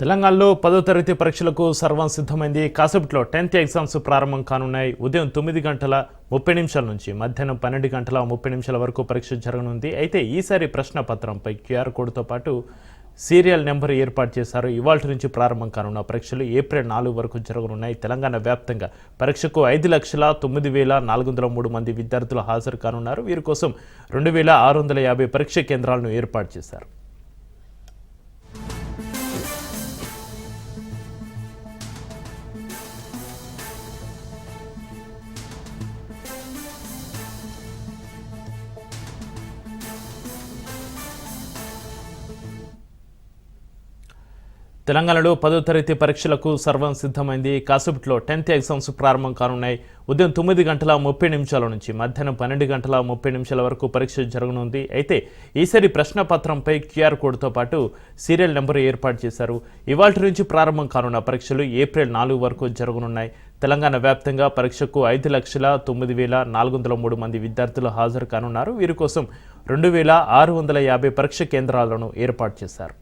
తెలంగాణలో పదో తరగతి పరీక్షలకు సర్వం సిద్ధమైంది. కాసేపట్లో టెన్త్ ఎగ్జామ్స్ ప్రారంభం కానున్నాయి. ఉదయం తొమ్మిది గంటల ముప్పై నిమిషాల నుంచి మధ్యాహ్నం పన్నెండు గంటల ముప్పై నిమిషాల వరకు పరీక్ష జరగనుంది. అయితే ఈసారి ప్రశ్న పత్రంపై క్యూఆర్ కోడ్తో పాటు సీరియల్ నెంబర్ ఏర్పాటు చేశారు. ఇవాళ నుంచి ప్రారంభం కానున్న పరీక్షలు ఏప్రిల్ నాలుగు వరకు జరగనున్నాయి. తెలంగాణ వ్యాప్తంగా పరీక్షకు ఐదు లక్షల తొమ్మిది వేల నాలుగు వందల మూడు మంది విద్యార్థులు హాజరు కానున్నారు. వీరి కోసం రెండు వేల ఆరు వందల యాభై పరీక్ష కేంద్రాలను ఏర్పాటు చేశారు. తెలంగాణలో పదో తరగతి పరీక్షలకు సర్వం సిద్ధమైంది. కాసేపట్లో టెన్త్ ఎగ్జామ్స్ ప్రారంభం కానున్నాయి. ఉదయం తొమ్మిది గంటల ముప్పై నిమిషాల నుంచి మధ్యాహ్నం పన్నెండు గంటల ముప్పై నిమిషాల వరకు పరీక్ష జరగనుంది. అయితే ఈసారి ప్రశ్నపత్రంపై క్యూఆర్ కోడ్తో పాటు సీరియల్ నెంబర్ ఏర్పాటు చేశారు. ఇవాళ నుంచి ప్రారంభం కానున్న పరీక్షలు ఏప్రిల్ నాలుగు వరకు జరగనున్నాయి. తెలంగాణ వ్యాప్తంగా పరీక్షకు ఐదు లక్షల తొమ్మిది వేల నాలుగు వందల మూడు మంది విద్యార్థులు హాజరు కానున్నారు. వీరి కోసం రెండు వేల ఆరు వందల యాభై పరీక్ష కేంద్రాలను ఏర్పాటు చేశారు.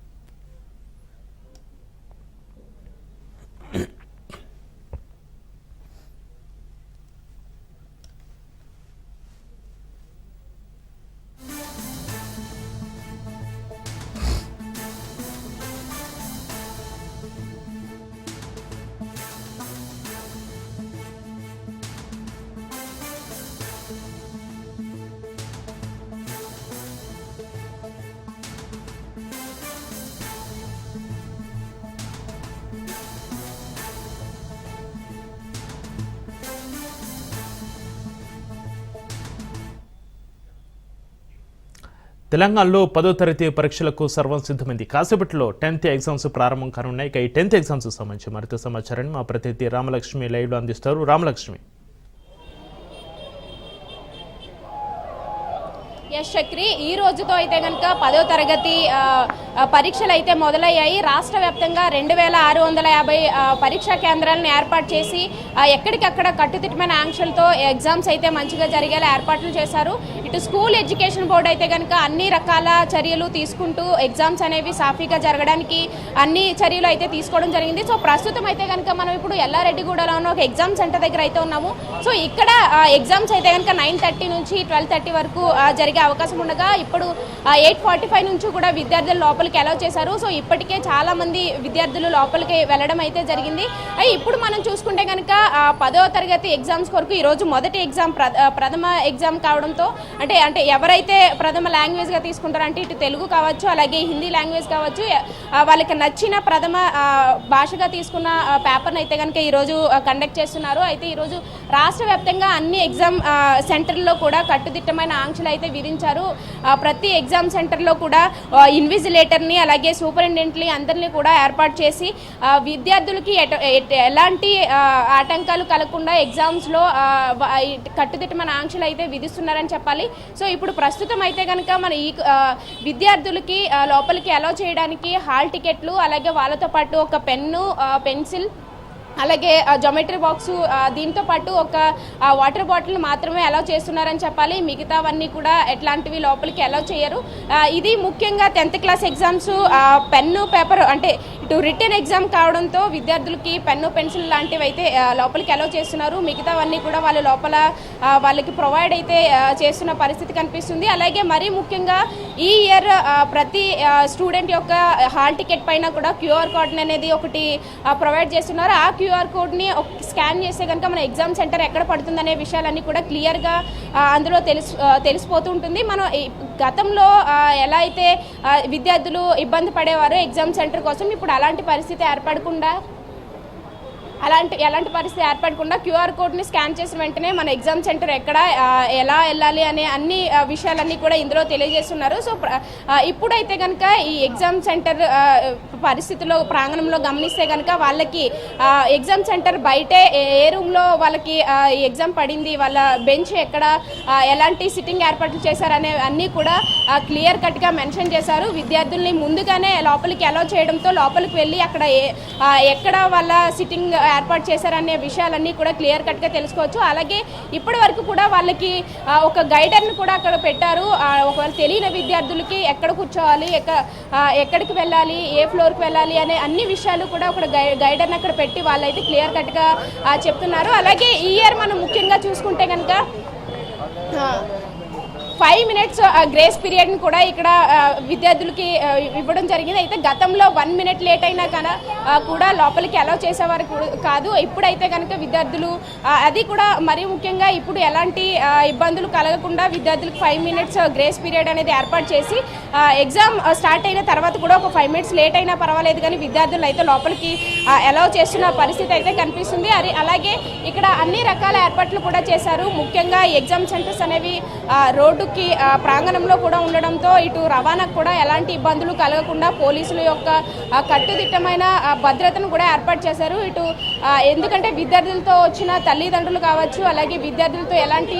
తెలంగాణలో పదో తరగతి పరీక్షలకు సర్వం సిద్ధమైంది. కాసేపట్లో టెన్త్ ఎగ్జామ్స్ ప్రారంభం కానున్నాయి. ఇక ఈ టెన్త్ ఎగ్జామ్స్ సంబంధించి మరింత సమాచారాన్ని మా ప్రతినిధి రామలక్ష్మి లైవ్లో అందిస్తారు. రామలక్ష్మి. ఎస్ చక్రి ఈ రోజుతో అయితే కనుక పదో తరగతి పరీక్షలు అయితే మొదలయ్యాయి. రాష్ట్ర వ్యాప్తంగా రెండు వేల ఆరు వందల యాభై పరీక్షా కేంద్రాలను ఏర్పాటు చేసి ఎక్కడికక్కడ కట్టుదిట్టమైన ఆంక్షలతో ఎగ్జామ్స్ అయితే మంచిగా జరిగేలా ఏర్పాట్లు చేశారు. ఇటు స్కూల్ ఎడ్యుకేషన్ బోర్డు అయితే కనుక అన్ని రకాల చర్యలు తీసుకుంటూ ఎగ్జామ్స్ అనేవి సాఫీగా జరగడానికి అన్ని చర్యలు అయితే తీసుకోవడం జరిగింది. సో ప్రస్తుతం అయితే కనుక మనం ఇప్పుడు ఎల్లారెడ్డిగూడలో ఉన్న ఒక ఎగ్జామ్ సెంటర్ దగ్గర అయితే ఉన్నాము. సో ఇక్కడ ఎగ్జామ్స్ అయితే కనుక నైన్ థర్టీ నుంచి ట్వెల్వ్ థర్టీ వరకు జరిగే అవకాశం ఉండగా ఇప్పుడు ఎయిట్ ఫార్టీ ఫైవ్ నుంచి కూడా విద్యార్థులు లోపలికి అలౌ చేశారు. సో ఇప్పటికే చాలా మంది విద్యార్థులు లోపలికి వెళ్ళడం అయితే జరిగింది. ఇప్పుడు మనం చూసుకుంటే కనుక పదో తరగతి ఎగ్జామ్స్ కొరకు ఈరోజు మొదటి ఎగ్జామ్ ప్ర- ప్రథమ ఎగ్జామ్ కావడంతో అంటే అంటే ఎవరైతే ప్రథమ లాంగ్వేజ్గా తీసుకుంటారో అంటే ఇటు తెలుగు కావచ్చు అలాగే హిందీ లాంగ్వేజ్ కావచ్చు వాళ్ళకి నచ్చిన ప్రథమ భాషగా తీసుకున్న పేపర్ని అయితే కనుక ఈరోజు కండక్ట్ చేస్తున్నారు. అయితే ఈరోజు రాష్ట్ర వ్యాప్తంగా అన్ని ఎగ్జామ్ సెంటర్లో కూడా కట్టుదిట్టమైన ఆంక్షలు అయితే విధించారు నిర్వహించారు. ప్రతి ఎగ్జామ్ సెంటర్లో కూడా ఇన్విజిలేటర్ని అలాగే సూపరింటెండెంట్ని అందరినీ కూడా ఏర్పాటు చేసి విద్యార్థులకి ఎట- ఎలాంటి ఆటంకాలు కలగకుండా ఎగ్జామ్స్లో కట్టుదిట్టమైన ఆంక్షలు అయితే విధిస్తున్నారని చెప్పాలి. సో ఇప్పుడు ప్రస్తుతం అయితే కనుక మన ఈ విద్యార్థులకి లోపలికి అలౌ చేయడానికి హాల్ టికెట్లు అలాగే వాళ్ళతో పాటు ఒక పెన్ను పెన్సిల్ అలాగే జొమెట్రీ బాక్సు దీంతో పాటు ఒక వాటర్ బాటిల్ మాత్రమే అలౌ చేస్తున్నారని చెప్పాలి. మిగతావన్నీ కూడా ఎట్లాంటివి లోపలికి అలౌ చేయరు. ఇది ముఖ్యంగా tenth class exams pen paper అంటే ఇటు రిటర్న్ ఎగ్జామ్ కావడంతో విద్యార్థులకి పెన్ను పెన్సిల్ లాంటివి అయితే లోపలికి అలో చేస్తున్నారు. మిగతావన్నీ కూడా వాళ్ళు లోపల వాళ్ళకి ప్రొవైడ్ అయితే చేస్తున్న పరిస్థితి కనిపిస్తుంది. అలాగే మరీ ముఖ్యంగా ఈ ఇయర్ ప్రతి స్టూడెంట్ యొక్క హాల్ టికెట్ పైన కూడా క్యూఆర్ కోడ్ అనేది ఒకటి ప్రొవైడ్ చేస్తున్నారు. ఆ క్యూఆర్ కోడ్ని స్కాన్ చేస్తే కనుక మన ఎగ్జామ్ సెంటర్ ఎక్కడ పడుతుందనే విషయాలన్నీ కూడా క్లియర్గా అందులో తెలిసి తెలిసిపోతూ ఉంటుంది. మనం ఈ గతంలో ఎలా అయితే విద్యార్థులు ఇబ్బంది పడేవారు ఎగ్జామ్ సెంటర్ కోసం ఇప్పుడు అలాంటి పరిస్థితి ఏర్పడకుండా అలాంటి ఎలాంటి పరిస్థితి ఏర్పడకుండా క్యూఆర్ కోడ్ని స్కాన్ చేసిన వెంటనే మన ఎగ్జామ్ సెంటర్ ఎక్కడ ఎలా వెళ్ళాలి అనే అన్ని విషయాలన్నీ కూడా ఇందులో తెలియజేస్తున్నారు. సో ఇప్పుడైతే కనుక ఈ ఎగ్జామ్ సెంటర్ పరిస్థితుల్లో ప్రాంగణంలో గమనిస్తే కనుక వాళ్ళకి ఎగ్జామ్ సెంటర్ బయటే ఏ రూమ్లో వాళ్ళకి ఎగ్జామ్ పడింది వాళ్ళ బెంచ్ ఎక్కడ ఎలాంటి సిట్టింగ్ ఏర్పాట్లు చేశారనే అన్నీ కూడా క్లియర్ కట్గా మెన్షన్ చేశారు. విద్యార్థుల్ని ముందుగానే లోపలికి అలౌ చేయడంతో లోపలికి వెళ్ళి అక్కడ ఏ- ఎక్కడ వాళ్ళ సిట్టింగ్ ఏర్పాటు చేశారనే విషయాలన్నీ కూడా క్లియర్ కట్గా తెలుసుకోవచ్చు. అలాగే ఇప్పటి వరకు కూడా వాళ్ళకి ఒక గైడర్ని కూడా అక్కడ పెట్టారు. ఒకవేళ తెలియని విద్యార్థులకి ఎక్కడ కూర్చోవాలి ఎక్క ఎక్కడికి వెళ్ళాలి ఏ ఫ్లోర్ ఎక్కడికి వెళ్ళాలి అనే అన్ని విషయాలు కూడా ఒక గైడ్ గైడర్ని అక్కడ పెట్టి వాళ్ళైతే క్లియర్ కట్గా ఆ, చెప్తున్నారు. అలాగే ఈ ఇయర్ మనం ముఖ్యంగా చూసుకుంటే కనుక ఫైవ్ మినిట్స్ గ్రేస్ పీరియడ్ని కూడా ఇక్కడ విద్యార్థులకి ఇవ్వడం జరిగింది. అయితే గతంలో వన్ మినిట్ లేట్ అయినా కన కూడా లోపలికి అలౌ చేసేవారు కాదు. ఇప్పుడైతే కనుక విద్యార్థులు అది కూడా మరీ ముఖ్యంగా ఇప్పుడు ఎలాంటి ఇబ్బందులు కలగకుండా విద్యార్థులకు ఫైవ్ మినిట్స్ గ్రేస్ పీరియడ్ అనేది ఏర్పాటు చేసి ఎగ్జామ్ స్టార్ట్ అయిన తర్వాత కూడా ఒక ఫైవ్ మినిట్స్ లేట్ అయినా పర్వాలేదు కానీ విద్యార్థులు అయితే లోపలికి అలౌ చేస్తున్న పరిస్థితి అయితే కనిపిస్తుంది. అది అలాగే ఇక్కడ అన్ని రకాల ఏర్పాట్లు కూడా చేశారు. ముఖ్యంగా ఎగ్జామ్ సెంటర్స్ అనేవి రోడ్డు కి ప్రాంగణంలో కూడా ఉండడంతో ఇటు రవాణాకు కూడా ఎలాంటి ఇబ్బందులు కలగకుండా పోలీసుల యొక్క కట్టుదిట్టమైన భద్రతను కూడా ఏర్పాటు చేశారు. ఇటు ఎందుకంటే విద్యార్థులతో వచ్చిన తల్లిదండ్రులు కావచ్చు అలాగే విద్యార్థులతో ఎలాంటి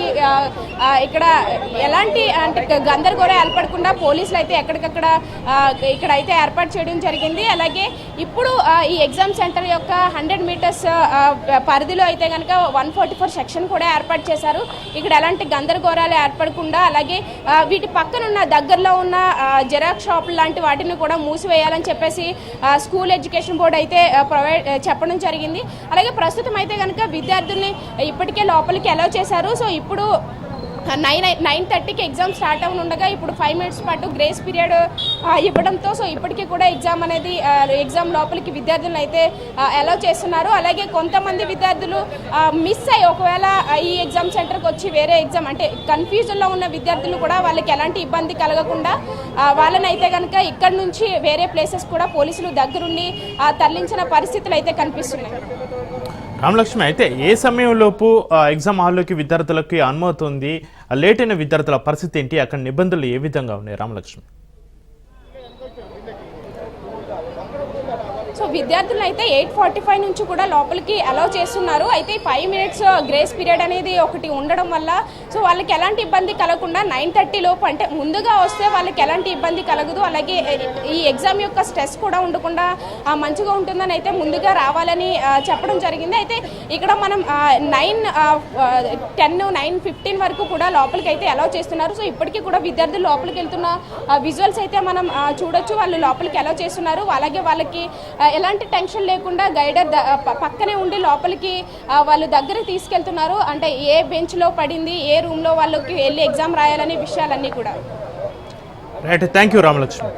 ఇక్కడ ఎలాంటి అంటే గందరగోళం ఏర్పడకుండా పోలీసులు అయితే ఎక్కడికక్కడ ఇక్కడ అయితే ఏర్పాటు చేయడం జరిగింది. అలాగే ఇప్పుడు ఈ ఎగ్జామ్ సెంటర్ యొక్క హండ్రెడ్ మీటర్స్ పరిధిలో అయితే కనుక వన్ ఫోర్టీ ఫోర్ సెక్షన్ కూడా ఏర్పాటు చేశారు. ఇక్కడ ఎలాంటి గందరగోళాలు ఏర్పడకుండా అలాగే వీటి పక్కన ఉన్న దగ్గరలో ఉన్న జెరాక్స్ షాపులు లాంటి వాటిని కూడా మూసివేయాలని చెప్పేసి స్కూల్ ఎడ్యుకేషన్ బోర్డు అయితే ప్రొవైడ్ చెప్పడం జరిగింది. అలాగే ప్రస్తుతం అయితే కనుక విద్యార్థుల్ని ఇప్పటికే లోపలికి అలౌ చేశారు. సో ఇప్పుడు నైన్ నైన్ థర్టీకి ఎగ్జామ్ స్టార్ట్ అవును ఉండగా ఇప్పుడు ఫైవ్ మినిట్స్ పాటు గ్రేస్ పీరియడ్ ఇవ్వడంతో సో ఇప్పటికీ కూడా ఎగ్జామ్ అనేది ఎగ్జామ్ లోపలికి విద్యార్థులను అయితే అలౌ చేస్తున్నారు. అలాగే కొంతమంది విద్యార్థులు మిస్ అయ్యి ఒకవేళ ఈ ఎగ్జామ్ సెంటర్కి వచ్చి వేరే ఎగ్జామ్ అంటే కన్ఫ్యూజన్లో ఉన్న విద్యార్థులు కూడా వాళ్ళకి ఎలాంటి ఇబ్బంది కలగకుండా వాళ్ళని అయితే కనుక ఇక్కడ నుంచి వేరే ప్లేసెస్ కూడా పోలీసులు దగ్గరుండి తరలించిన పరిస్థితులు అయితే కనిపిస్తున్నాయి. రామలక్ష్మి అయితే ఏ సమయంలోపు ఎగ్జామ్ హాల్లోకి విద్యార్థులకి అనుమతి ఉంది? లేట్ అయిన విద్యార్థుల పరిస్థితి ఏంటి? అక్కడ నిబంధనలు ఏ విధంగా ఉన్నాయి? రామలక్ష్మి. విద్యార్థులను అయితే ఎయిట్ ఫార్టీ ఫైవ్ నుంచి కూడా లోపలికి అలౌ చేస్తున్నారు. అయితే ఫైవ్ మినిట్స్ గ్రేస్ పీరియడ్ అనేది ఒకటి ఉండడం వల్ల సో వాళ్ళకి ఎలాంటి ఇబ్బంది కలగకుండా నైన్ థర్టీ లోపు అంటే ముందుగా వస్తే వాళ్ళకి ఎలాంటి ఇబ్బంది కలగదు. అలాగే ఈ ఎగ్జామ్ యొక్క స్ట్రెస్ కూడా ఉండకుండా మంచిగా ఉంటుందని అయితే ముందుగా రావాలని చెప్పడం జరిగింది. అయితే ఇక్కడ మనం నైన్ టెన్ నైన్ ఫిఫ్టీన్ వరకు కూడా లోపలికి అయితే అలౌ చేస్తున్నారు. సో ఇప్పటికీ కూడా విద్యార్థులు లోపలికి వెళ్తున్న విజువల్స్ అయితే మనం చూడొచ్చు. వాళ్ళు లోపలికి అలౌ చేస్తున్నారు. అలాగే వాళ్ళకి ఎలాంటి టెన్షన్ లేకుండా గైడర్ పక్కనే ఉండి లోపలికి వాళ్ళు దగ్గర తీసుకెళ్తున్నారు. అంటే ఏ బెంచ్లో పడింది ఏ రూమ్లో వాళ్ళకి వెళ్ళి ఎగ్జామ్ రాయాలనే విషయాలన్నీ కూడా. Right thank you Ramalakshmi.